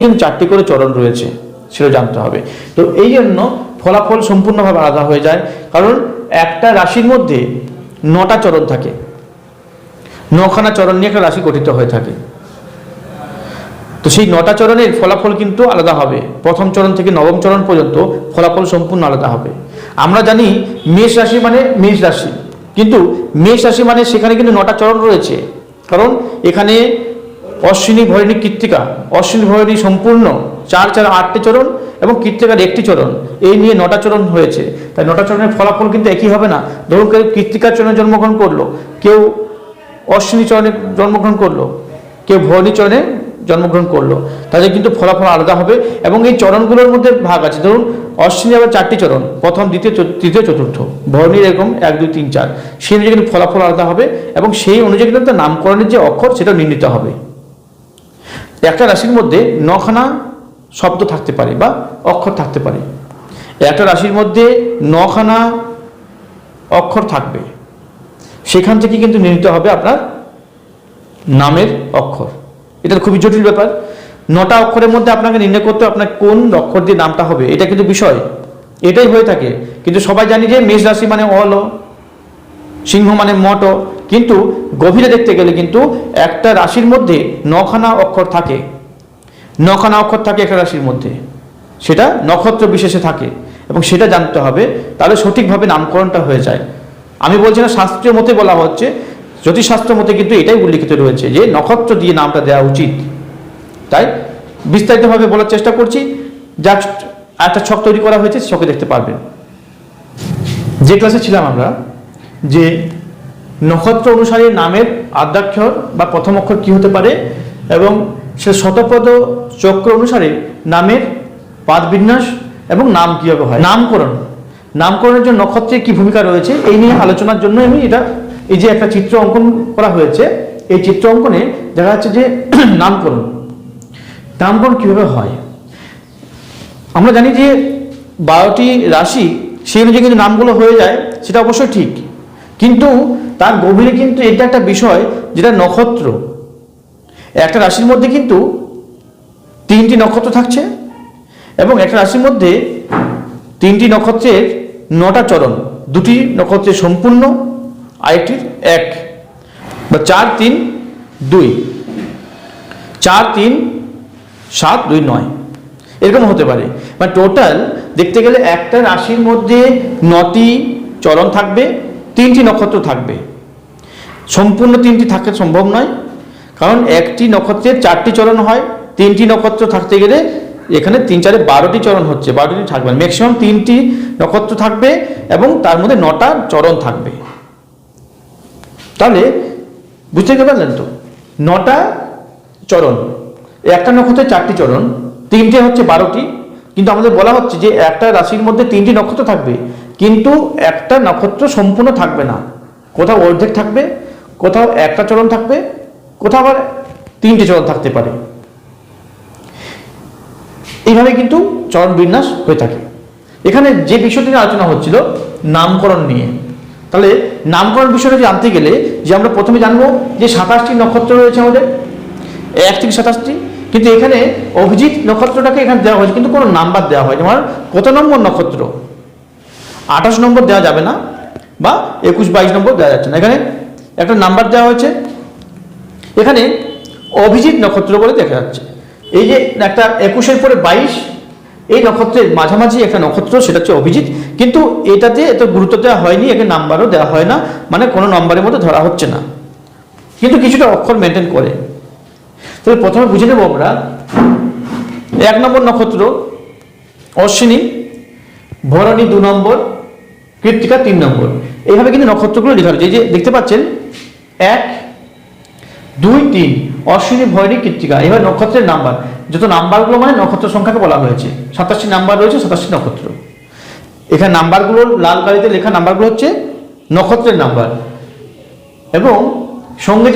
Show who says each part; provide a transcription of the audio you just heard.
Speaker 1: চারটি করে চরণ রয়েছে, সেটা জানতে হবে। তো এই জন্য ফলাফল সম্পূর্ণভাবে আলাদা হয়ে যায়, কারণ একটা রাশির মধ্যে নটা চরণ থাকে। নখানা চরণ নিয়ে একটা রাশি গঠিত হয়ে থাকে। তো সেই নটা চরণের ফলাফল কিন্তু আলাদা হবে। প্রথম চরণ থেকে নবম চরণ পর্যন্ত ফলাফল সম্পূর্ণ আলাদা হবে। আমরা জানি মেষ রাশি মানে মেষ রাশি, কিন্তু মেষ রাশি মানে সেখানে কিন্তু নটা চরণ রয়েছে। কারণ এখানে অশ্বিনী ভরিণী কৃত্তিকা অশ্বিনী ভরিণী সম্পূর্ণ চার চার আটটি চরণ এবং কৃত্তিকার একটি চরণ। এই নিয়ে নটা চরণ হয়েছে। তাই নটা চরণের ফলাফল কিন্তু একই হবে না। ধরুন কেউ কৃত্তিকার চরণে জন্মগ্রহণ করল, কেউ অশ্বিনী চরণে জন্মগ্রহণ করল, কেউ ভরণী চরণে জন্মগ্রহণ করল। তাদের কিন্তু ফলাফল আলাদা হবে এবং এই চরণগুলোর মধ্যে ভাগ আছে। ধরুন, অশ্বিনী আবার চারটি চরণ, প্রথম, দ্বিতীয় তৃতীয়, চতুর্থ। ভরণীর এরকম এক, দুই, তিন, চার। সেই অনুযায়ী কিন্তু ফলাফল আলাদা হবে এবং সেই অনুযায়ী কিন্তু নামকরণের যে অক্ষর সেটা নির্ণীত হবে। একটা রাশির মধ্যে নখানা শব্দ থাকতে পারে বা অক্ষর থাকতে পারে। একটা রাশির মধ্যে নখানা অক্ষর থাকবে। সেখান থেকে কিন্তু নির্ণীত হবে আপনার নামের অক্ষর। এটা খুবই জটিল ব্যাপার। নটা অক্ষরের মধ্যে আপনাকে নির্ণয় করতে আপনার কোন অক্ষর দিয়ে নামটা হবে। এটা কিন্তু বিষয়। এটাই হয়ে থাকে। কিন্তু সবাই জানি যে মেষ রাশি মানে অল, সিংহ মানে মট। কিন্তু গভীরে দেখতে গেলে কিন্তু একটা রাশির মধ্যে নখানা অক্ষর থাকে। নখানা অক্ষর থাকে একটা রাশির মধ্যে। সেটা নক্ষত্র বিশেষে থাকে এবং সেটা জানতে হবে, তাহলে সঠিকভাবে নামকরণটা হয়ে যায়। আমি বলছি না শাস্ত্রীয় মতে বলা হচ্ছে, জ্যোতিষশাস্ত্র মতে কিন্তু এটাই উল্লিখিত রয়েছে যে নক্ষত্র দিয়ে নামটা দেওয়া উচিত। তাই বিস্তারিতভাবে বলার চেষ্টা করছি জাস্ট একটা ছক তৈরি করা হয়েছে, ছকে দেখতে পারবেন। যে ক্লাসে ছিলাম আমরা, যে নক্ষত্র অনুসারে নামের আদ্যাক্ষর বা প্রথম অক্ষর কি হতে পারে? এবং সে শতপদ চক্র অনুসারে নামের পাদ বিন্যাস এবং নাম কীভাবে হয়? নামকরণ। নামকরণের জন্য নক্ষত্রের কি ভূমিকা রয়েছে? এই নিয়ে আলোচনার জন্য আমি এটা, এই যে একটা চিত্র অঙ্কন করা হয়েছে, এই চিত্র অঙ্কনে দেখা যাচ্ছে যে নামকরণ। নামকরণ কীভাবে হয়? আমরা জানি যে বারোটি রাশি, সেই অনুযায়ী কিন্তু নামগুলো হয়ে যায়, সেটা অবশ্যই ঠিক। কিন্তু তার গভীরে কিন্তু এটা একটা বিষয় যেটা নক্ষত্র। একটা রাশির মধ্যে কিন্তু তিনটি নক্ষত্র থাকছে এবং একটা রাশির মধ্যে তিনটি নক্ষত্রের নটা চরণ, দুটি নক্ষত্রের সম্পূর্ণ আরেকটির এক। বা চার, তিন, দুই। চার, তিন, সাত, দুই, নয়। এরকম হতে পারে। মানে টোটাল দেখতে গেলে একটা রাশির মধ্যে নটি চরণ থাকবে তিনটি নক্ষত্র থাকবে। সম্পূর্ণ তিনটি থাকা সম্ভব নয়, কারণ একটি নক্ষত্রের চারটি চরণ হয়, তিনটি নক্ষত্র থাকতে গেলে এখানে তিন চারে বারোটি চরণ হচ্ছে, বারোটি থাকবে। ম্যাক্সিমাম তিনটি নক্ষত্র থাকবে এবং তার মধ্যে নটা চরণ থাকবে। তাহলে বুঝতে পারলেন তো? নটা চরণ, একটা নক্ষত্রের চারটি চরণ, তিনটে হচ্ছে বারোটি, কিন্তু আমাদের বলা হচ্ছে যে একটা রাশির মধ্যে তিনটি নক্ষত্র থাকবে। কিন্তু একটা নক্ষত্র সম্পূর্ণ থাকবে না। কোথাও অর্ধেক থাকবে, কোথাও একটা চরণ থাকবে, কোথাও আবার তিনটে চরণ থাকতে পারে। এইভাবে কিন্তু চরণ বিন্যাস হয়ে থাকে। এখানে যে বিষয়টি নিয়ে আলোচনা হচ্ছিল, নামকরণ নিয়ে। তাহলে নামকরণ বিষয়টা জানতে গেলে, যে আমরা প্রথমে জানব যে সাতাশটি নক্ষত্র রয়েছে আমাদের, এক থেকে সাতাশটি, কিন্তু এখানে অভিজিৎ নক্ষত্রটাকে এখানে দেওয়া হয়েছে, কিন্তু কোনো নাম্বার দেওয়া হয় আমার কত নম্বর নক্ষত্র। আঠাশ নম্বর দেওয়া যাবে না বা একুশ বাইশ নম্বর দেওয়া যাচ্ছে না। এখানে একটা নাম্বার দেওয়া হয়েছে। এখানে অভিজিৎ নক্ষত্র বলে দেখা যাচ্ছে। এই যে একটা একুশের পরে বাইশ, এই নক্ষত্রের মাঝামাঝি একটা নক্ষত্র, সেটা হচ্ছে অভিজিৎ। কিন্তু এটাতে এত গুরুত্ব দেওয়া হয়নি, একে নাম্বারও দেওয়া হয় না মানে কোনো নম্বরের মধ্যে ধরা হচ্ছে না। কিন্তু কিছুটা অক্ষর মেনটেন করে। তবে প্রথমে বুঝে নেব আমরা, এক নম্বর নক্ষত্র, অশ্বিনী, ভরণী দু নম্বর কৃত্তিকা তিন নম্বর। এইভাবে কিন্তু নক্ষত্রগুলো লেখা এই যে দেখতে পাচ্ছেন, এক, দুই, তিন, অশ্বিনী ভরণী কৃত্তিকা। এবার নক্ষত্রের নাম্বার। যত নাম্বারগুলো মানে নক্ষত্র সংখ্যাকে বলা হয়েছে। সাতাশটি নাম্বার রয়েছে, সাতাশটি নক্ষত্র। এখানে নাম্বারগুলো লাল কালিতে লেখা নাম্বারগুলো হচ্ছে নক্ষত্রের নাম্বার। এবং সঙ্গে